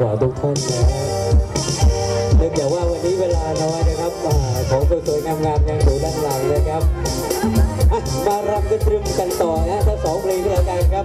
การเมืองขวาทุกท่านนะเนื่องจากว่าวันนี้เวลาน้อยนะครับของสวยๆงามๆยังอยู่ด้านหลังนะครับมารำกันตรึมกันต่อนะทั้งสองเพลงก็แล้วกันครับ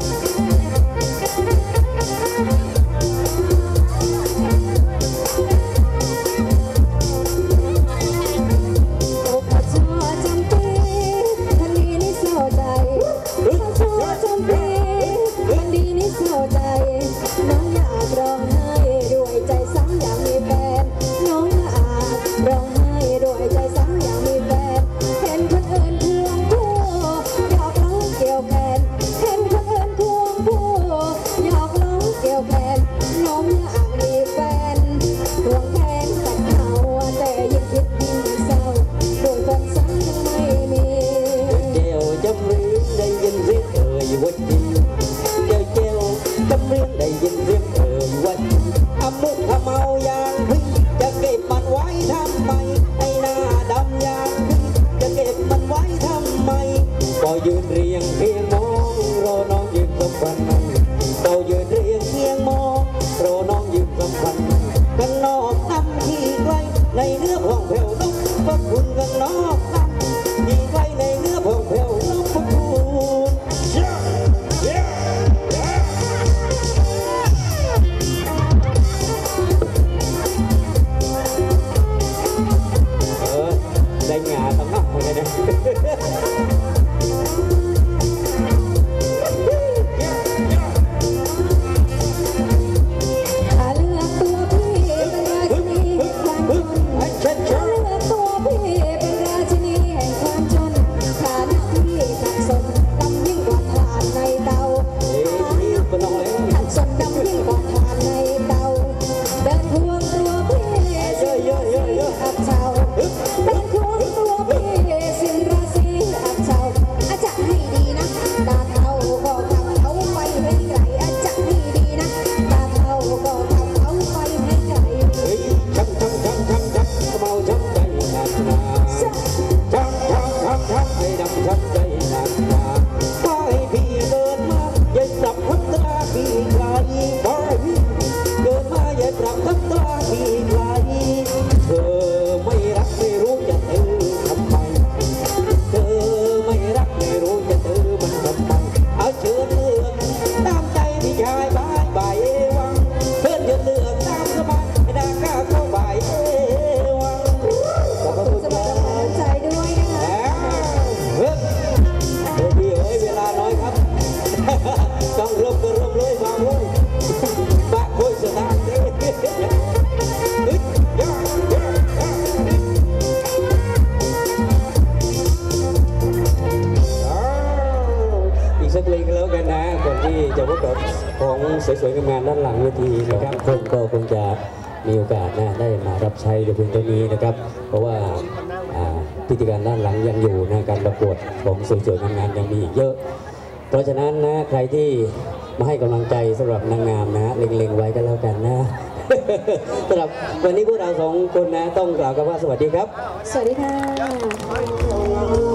วยๆงามๆด้านหลังเวทีนะครับคนก็คงจะมีโอกาสนะได้มารับใช้ในเพลงตัวนี้นะครับ เพราะว่าอ่าพิธีการด้านหลังยังอยู่นะการประกวดของสวยๆงามๆยังมีอีกเยอะ เพราะฉะนั้นนะใครที่มาให้กำลังใจสำหรับนางงามนะเล็งๆไว้ก็แล้วกันนะสำหรับวันนี้พวกเราสองคนนะต้องกล่าวคำว่าสวัสดีครับ สวัสดีค่ะ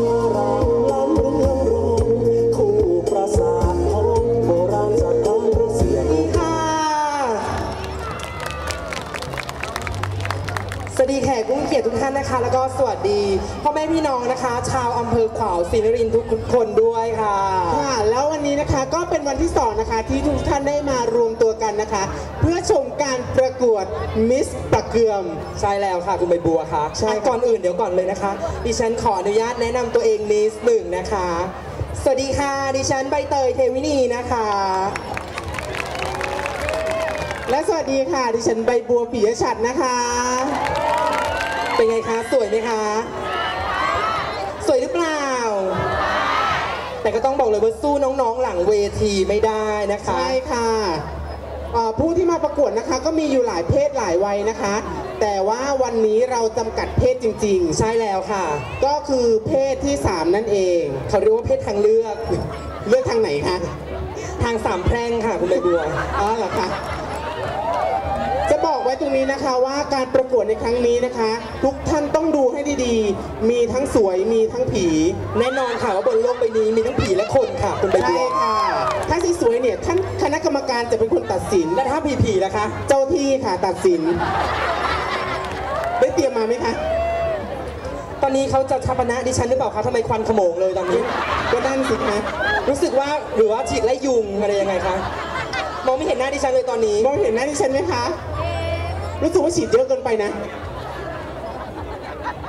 วัสดีแขกผู้มีเกียรติทุกท่านนะคะ แล้วก็สวัสดีพ่อแม่พี่น้องนะคะ ชาวอำเภอขวาวศรีนครินทร์ทุกคนด้วยค่ะค่ะ แล้ววันนี้นะคะก็เป็นวันที่สองนะคะที่ทุกท่านได้มารวมตัวกันนะคะ เพื่อชมการประกวดมิสประเกือม ใช่แล้วค่ะคุณใบบัวค่ะใช่ก่อนอื่นเดี๋ยวก่อนเลยนะคะ ดิฉันขออนุญาตแนะนำตัวเองนิดหนึ่งนะคะ สวัสดีค่ะ ดิฉันใบเตยเทวินีนะคะและสวัสดีค่ะ ดิฉันใบบัวปิยชัดนะคะ เป็นไงคะ สวยไหมคะ สวยหรือเปล่า แต่ก็ต้องบอกเลยว่าสู้น้องๆ หลังเวทีไม่ได้นะคะ ใช่ค่ะเอ่อผู้ที่มาประกวดนะคะ ก็มีอยู่หลายเพศหลายวัยนะคะ แต่ว่าวันนี้เราจำกัดเพศจริงๆใช่แล้วค่ะก็คือเพศที่ 3 นั่นเอง เขาเรียกว่าเพศทางเลือก เลือกทางไหนคะ ทางสามแพร่งค่ะ คุณใบบัว อ๋อเหรอคะจะบอก ไว้ตรงนี้นะคะว่าการประกวดในครั้งนี้นะคะ ทุกท่านต้องดูให้ดีๆ มีทั้งสวยมีทั้งผี แน่นอนค่ะว่าบนโลกใบนี้มีทั้งผีและคนค่ะคุณใบใช่บัวค่ะ ถ้าสวยๆเนี่ยท่านคณะกรรมการจะเป็นคนตัดสินและถ้าผีผีๆล่ะคะ เจ้าที่ค่ะตัดสิน ได้เตรียมมาไหมคะ ตอนนี้เขาจะชาปนะดิฉันหรือเปล่าคะทำไมควันขโมงเลยตอนนี้ ก็นั่นสิคะรู้สึกว่าหรือว่าฉีดไล่ยุงอะไรยังไงคะมองไม่เห็นหน้าดิฉันเลยตอนนี้ มองเห็นหน้าดิฉันไหมคะ รู้สึกว่าฉีดเยอะเกินไปนะ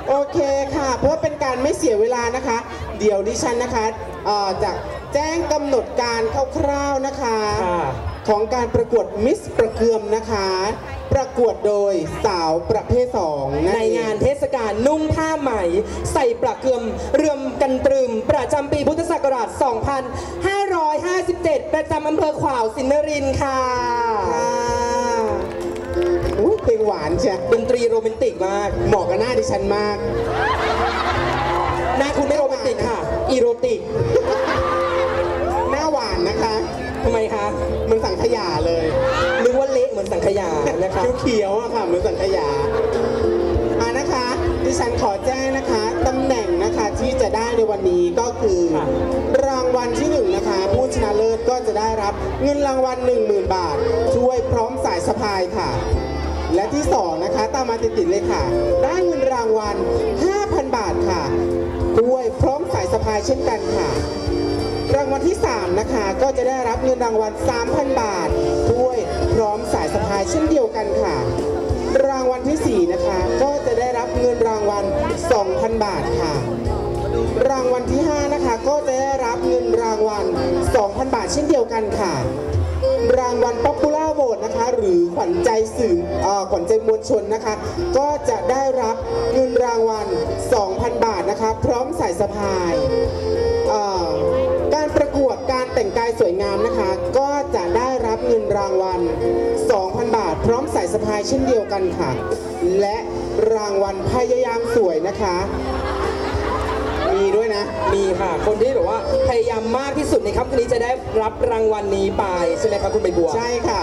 โอเคค่ะ เพื่อเป็นการไม่เสียเวลานะคะ เดี๋ยวดิฉันนะคะเอ่อจะแจ้งกำหนดการคร่าวๆนะคะค่ะของการประกวดมิสประเกือมนะคะ ประกวดโดยสาวประเภท2นั่นในเองงานเทศกาลนุ่งผ้าไหม ใส่ประเกือมเรื่อมกันตรึม ประจำปีพุทธศักราช 2557 ประจำอำเภอขวาวสินนรินทร์ค่ะค่ะอุ้ย เพลงหวานใช่ดนตรีโรแมนติกมาก เหมาะกับหน้าดิฉันมาก หน้าคุณไม่โรแมนติกค่ะ อีโรติก หน้าหวานนะคะทำไมคะเหมันสังขยาเลยนึกว่าเละเหมือนสังขยานะคะเขียวๆอะค่ะเหมือนสังขยาอ่านะคะ ดิฉันขอแจ้งนะคะตำแหน่งนะคะที่จะได้ในวันนี้ก็คือค่ะรางวัลที่หนึ่งนะคะ ผู้ชนะเลิศก็จะได้รับ เงินรางวัล 10,000 บาท ช่วยพร้อมสายสะพายค่ะ และที่สองนะคะ ตามมาติดๆเลยค่ะ ได้เงินรางวัล 5,000 บาทค่ะด้วยพร้อมสายสะพายเช่นกันค่ะ รางวัลที่ 3 นะคะ ก็จะได้รับเงินรางวัล 3,000 บาทด้วยพร้อมสายสะพายเช่นเดียวกันค่ะ รางวัลทีสี่4 นะคะ ก็จะได้รับเงินรางวัล 2,000 บาทค่ะ รางวัลที่ 5 นะคะ ก็จะได้รับเงินรางวัล 2,000 บาทเช่นเดียวกันค่ะ รางวัลป๊อปปูล่าโหวตนะคะ หรือขวัญใจสื่ออขวัญใจมวลชนนะคะ ก็จะได้รับเงินรางวัล 2,000 บาทนะคะ พร้อมสายสะพายการประกวดการแต่งกายสวยงามนะคะ ก็จะได้รับเงินรางวัล 2,000 บาท พร้อมสายสะพายเช่นเดียวกันค่ะ และรางวัลพยายามสวยนะคะ ด้วยนะ มีค่ะ คนที่แบบว่าพยายามมากที่สุดในค่ำคืนนี้จะได้รับรางวัลนี้ไปใช่ไหมคะคุณใบบัว ใช่ค่ะ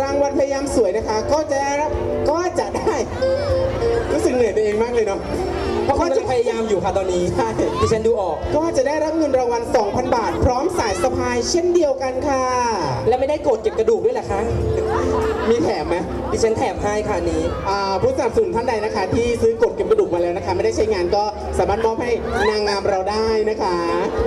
รางวัลพยายามสวยนะคะ ก็จะได้รับก็จะได้ รู้สึกเหนื่อยตัวเองมากเลยเนาะ เพราะคุณกำลังพยายามอยู่ค่ะตอนนี้ใช่ดิฉันดูออก ก็จะได้รับเงินรางวัล 2,000 บาท พร้อมสายสะพายเช่นเดียวกันค่ะ และไม่ได้โกรธเก็บกระดูกด้วยเหรอคะมีแถมไหมดิฉันแถมให้ค่ะอันนี้อ่าผู้สนับสนุนท่านใดนะคะ ที่ซื้อกดเก็บกระดูกมาแล้วนะคะ ไม่ได้ใช้งานก็สามารถมอบให้นางงามเราได้นะคะ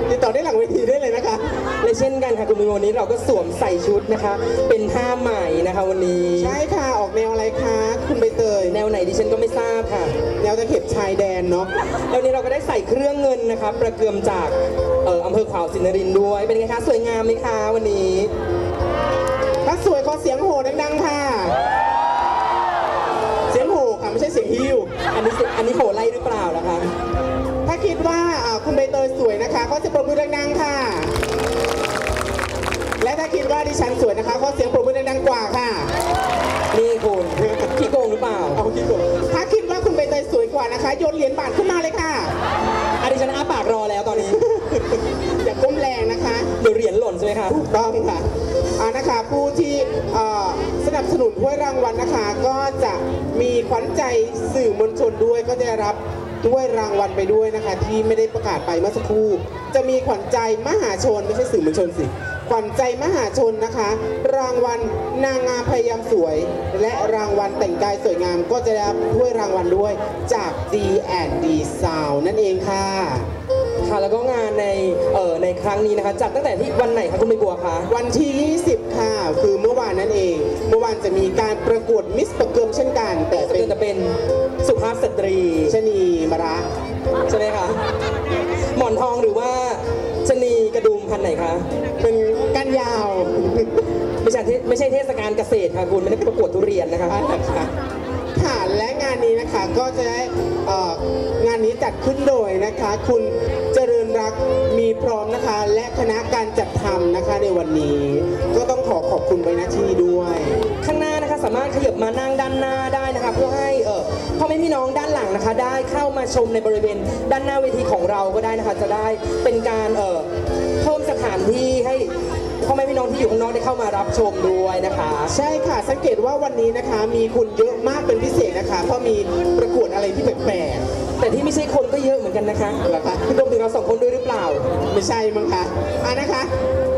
ติดต่อได้หลังเวทีได้เลยนะคะ และเช่นกันค่ะคุณผู้ชมวันนี้เราก็สวมใส่ชุดนะคะ เป็นผ้าใหม่นะคะวันนี้ ใช่ค่ะออกแนวอะไรคะคุณใบเตย แนวไหนดิฉันก็ไม่ทราบค่ะ แนวตะเข็บชายแดนเนาะแล้ววันนี้เราก็ได้ใส่เครื่องเงินนะคะประเกือมจากเอ่ออำเภอขวาวสินนรินทร์ด้วย เป็นไงคะ สวยงามไหมคะวันนี้ ถ้าสวยขอเสียงโห่ดังๆค่ะ เสียงโห่ค่ะไม่ใช่เสียงฮิวอันนี้สิอันนี้โหไล่หรือเปล่าล่ะคะ ถ้าคิดว่าอ่าคุณใบเตยสวยนะคะก็จะปรบมือดังๆค่ะ และถ้าคิดว่าดิฉันสวยนะคะก็เสียงปรบมือดังๆกว่าค่ะ โยนเหรียญบาทขึ้นมาเลยค่ะอันนี้ฉันอ้าปากรอแล้วตอนนี้ อย่าก้มแรงนะคะ เดี๋ยวเหรียญหล่นใช่ไหมคะถูกต้องค่ะอ่านะคะผู้ที่เอ่อสนับสนุนถ้วยรางวัลนะคะ ก็จะมีขวัญใจสื่อมวลชนด้วยก็จะได้รับถ้วยรางวัลไปด้วยนะคะ ที่ไม่ได้ประกาศไปเมื่อสักครู่ จะมีขวัญใจมหาชนไม่ใช่สื่อมวลชนสิ ขวัญใจมหาชนนะคะ รางวัลนางงามพยายามสวย และรางวัลแต่งกายสวยงามก็จะได้รับถ้วยรางวัลด้วยจาก D&D Sound นั่นเองค่ะ ค่ะแล้วก็งานในเอ่อในครั้งนี้นะคะจัดตั้งแต่ที่วันไหนคะคุณใบบัวคะ วันที่ 20 ค่ะ คือเมื่อวานนั่นเอง เมื่อวานจะมีการประกวดมิสประเกิมเช่นกัน แต่จะเป็เป็นนจะเป็นสุภาพสตรี ชะนีมาระ ใช่ไหมคะ หมอนทองหรือว่าชะนีก ระดุมพันธุ์ไหนคะ เป็นก้านยาว ไม่ใช่เทไม่ใช่เทศกาลเกษตรค่ะคุณไม่ได้ประกวดทุเรียนนะคะค่ะค่ะและงานนี้นะคะก็จะได้เอ่องานนี้จัดขึ้นโดยนะคะ คุณเจริญรักมีพร้อมนะคะ และคณะการจัดทำนะคะในวันนี้ ก็ต้องขอขอบคุณไว้ณที่นี้ด้วย ข้างหน้านะคะสามารถขยับมานั่งด้านหน้าได้นะคะเพื่อให้เออพ่อแม่พี่น้องด้านหลังนะคะ ได้เข้ามาชมในบริเวณด้านหน้าเวทีของเราก็ได้นะคะ จะได้เป็นการเออเพิ่มสถานที่ให้พ่อแม่พี่น้องที่อยู่ข้างนอกได้เข้ามารับชมด้วยนะคะ ใช่ค่ะ สังเกตว่าวันนี้นะคะ มีคุณเยอะมากเป็นพิเศษนะคะ เพราะมีประกวดอะไรที่แปลกแต่ที่ไม่ใช่คนก็เยอะเหมือนกันนะคะเหรอคะรวมถึงเราสองคนด้วยหรือเปล่าๆไม่ใช่มั้งคะอ่านะคะ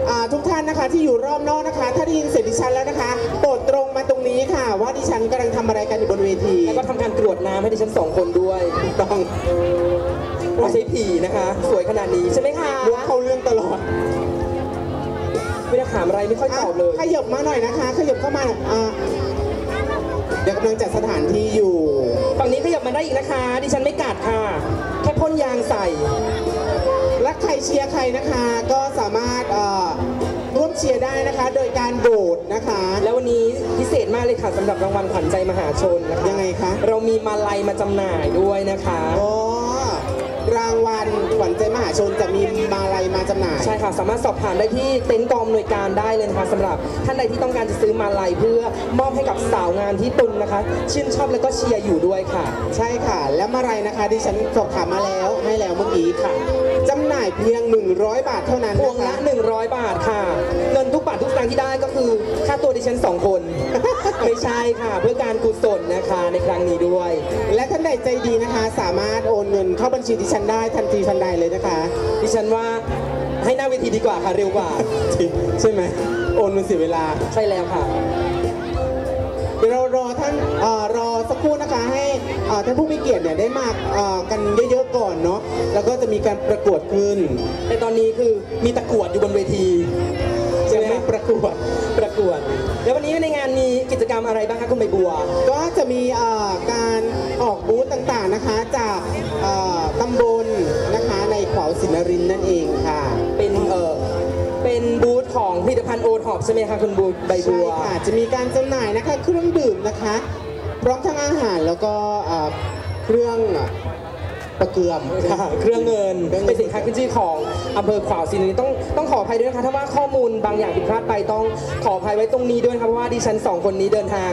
อ่าทุกท่านนะคะที่อยู่รอบนอกนะคะ ถ้าได้ยินเสียงดิฉันแล้วนะคะโปรดตรงมาตรงนี้ค่ะ ว่าดิฉันกำลังทำอะไรกันอยู่บนเวทีแล้วก็ทำการกรวดน้ำให้ดิฉันสองคนด้วยต้องไม่ใช่ผีนะคะ สวยขนาดนี้ใช่ไหมคะล้วงเข้าเรื่องตลอดไม่ได้ ถามอะไรไม่ค่อยตอบเลย ขยับมาหน่อยนะคะ ขยับเข้ามาหน่อยอ่าเดี๋ยวกำลังจัดสถานที่อยู่ ฝั่งนี้ขยับมาได้อีกนะคะ ดิฉันไม่กัดค่ะ แค่พ่นยางใส่ และใครเชียร์ใครนะคะ ก็สามารถเอ่อร่วมเชียร์ได้นะคะ โดยการโหวตนะคะ แล้ววันนี้พิเศษมากเลยค่ะสำหรับรางวัลขวัญใจมหาชนนะคะยังไงคะ เรามีมาลัยมาจำหน่ายด้วยนะคะอ๋อ รางวัลขวัญใจมหาชนจะมีมาลัยมาจำหน่าย ใช่ค่ะ สามารถสอบถามได้ที่เต็นท์กองอำนวยการได้เลยนะคะสำหรับท่านใดที่ต้องการจะซื้อมาลัยเพื่อมอบให้กับสาวงามที่ตนนะคะ ชื่นชอบแล้วก็เชียร์อยู่ด้วยค่ะ ใช่ค่ะ และมาลัยนะคะดิฉันสอบถามมาแล้วให้แล้วเมื่อกี้ค่ะจำหน่ายเพียง 100 บาทเท่านั้นพวงนะละคะ100 บาทค่ะ เงิน ทุกสตางค์ที่ได้ก็คือค่าตัวดิฉันสองคน ไม่ใช่ค่ะ เพื่อการกุศลนะคะในครั้งนี้ด้วย และท่านใดใจดีนะคะ สามารถโอนเงินเข้าบัญชีดิฉันได้ทันทีทันใดเลยนะคะ ดิฉันว่าให้หน้าเวทีดีกว่าค่ะเร็วกว่า ใช่ไหมโอนมันเสียเวลาใช่แล้วค่ะ เดี๋ยวเรารอท่านเอ่อรอสักครู่นะคะให้เอ่อท่านผู้มีเกียรติเนี่ยได้มาเอ่อกันเยอะๆก่อนเนาะแล้วก็จะมีการประกวดขึ้น แต่ตอนนี้คือมีตะกรวดอยู่บนเวที ประกวดประกวด แล้ววันนี้ในงานมีกิจกรรมอะไรบ้างคะคุณใบบัว ก็จะมีเอ่อการออกบูธต่างๆนะคะ จากเอ่อตำบลนะคะในขวาวสินนรินทร์นั่นเองค่ะ เป็นเออเป็นบูธของผลิตภัณฑ์โอท็อปใช่ไหมคะคุณบูใบใช่บัวค่ะ จะมีการจำหน่ายนะคะ เครื่องดื่มนะคะ พร้อมทั้งอาหารแล้วก็เอ่อเครื่อง ประเกือมค่ะเครื่องเงินเครื่องเงิน เป็นสินค้าขึ้นชื่อของอำเภอขวาวสินนี้ต้องต้องขออภัยด้วยนะคะถ้าว่าข้อมูลบางอย่างผิดพลาดไปต้องขออภัยไว้ตรงนี้ด้วยนะครับเพราะว่าดิฉันสองคนนี้เดินทาง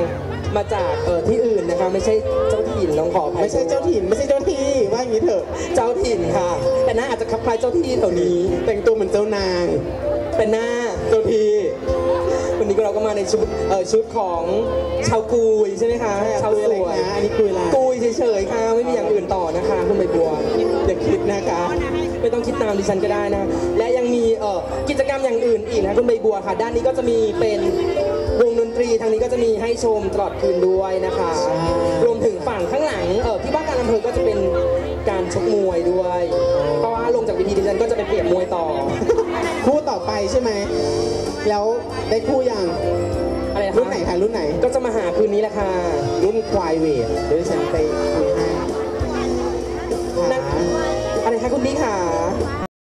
มาจากเออที่อื่นนะคะไม่ใช่เจ้าถิ่นต้องขออภัยไม่ใช่เจ้าถิ่นไม่ใช่เจ้าที่ว่าอย่างนี้เถอะ เจ้าถิ่นค่ะ แต่หน้าอาจจะคล้ายเจ้าที่แถวนี้ แต่งตัวเหมือนเจ้านางแต่หน้า เจ้าที่ วันนี้เราก็มาในชุดเออชุดของชาวกุยใช่ไหมคะชาวคุยสอะไรวยคะอันนี้คุยอะไรกุยเฉยๆค่ะไม่มีอย่างอื่นต่อนะคะคุณใบบัวอย่าคิดนะคะไม่ต้องคิดตามดิฉันก็ได้นะ และยังมีเอ่อกิจกรรมอย่างอื่นอีกนะคุณใบบัวค่ะ ด้านนี้ก็จะมีเป็นวงดนตรีทางนี้ก็จะมีให้ชมตลอดคืนด้วยนะคะใช่รวมถึงฝั่งข้างหลังเออที่ว่าการอำเภอก็จะเป็นการชกมวยด้วย เพราะว่าลงจากเวทีดิฉันก็จะไปเปรียบมวยต่อ คู่ต่อไปใช่ไหม แล้วได้คู่ยังอะไรนะรุ่นไหนคะรุ่นไหนก็จะมาหาคืนนี้แหละค่ะ รุ่นควายเวทเดี๋ยวฉันไปคุยให้นั่นค่ะอะไรคะคุณพี่ค่ะ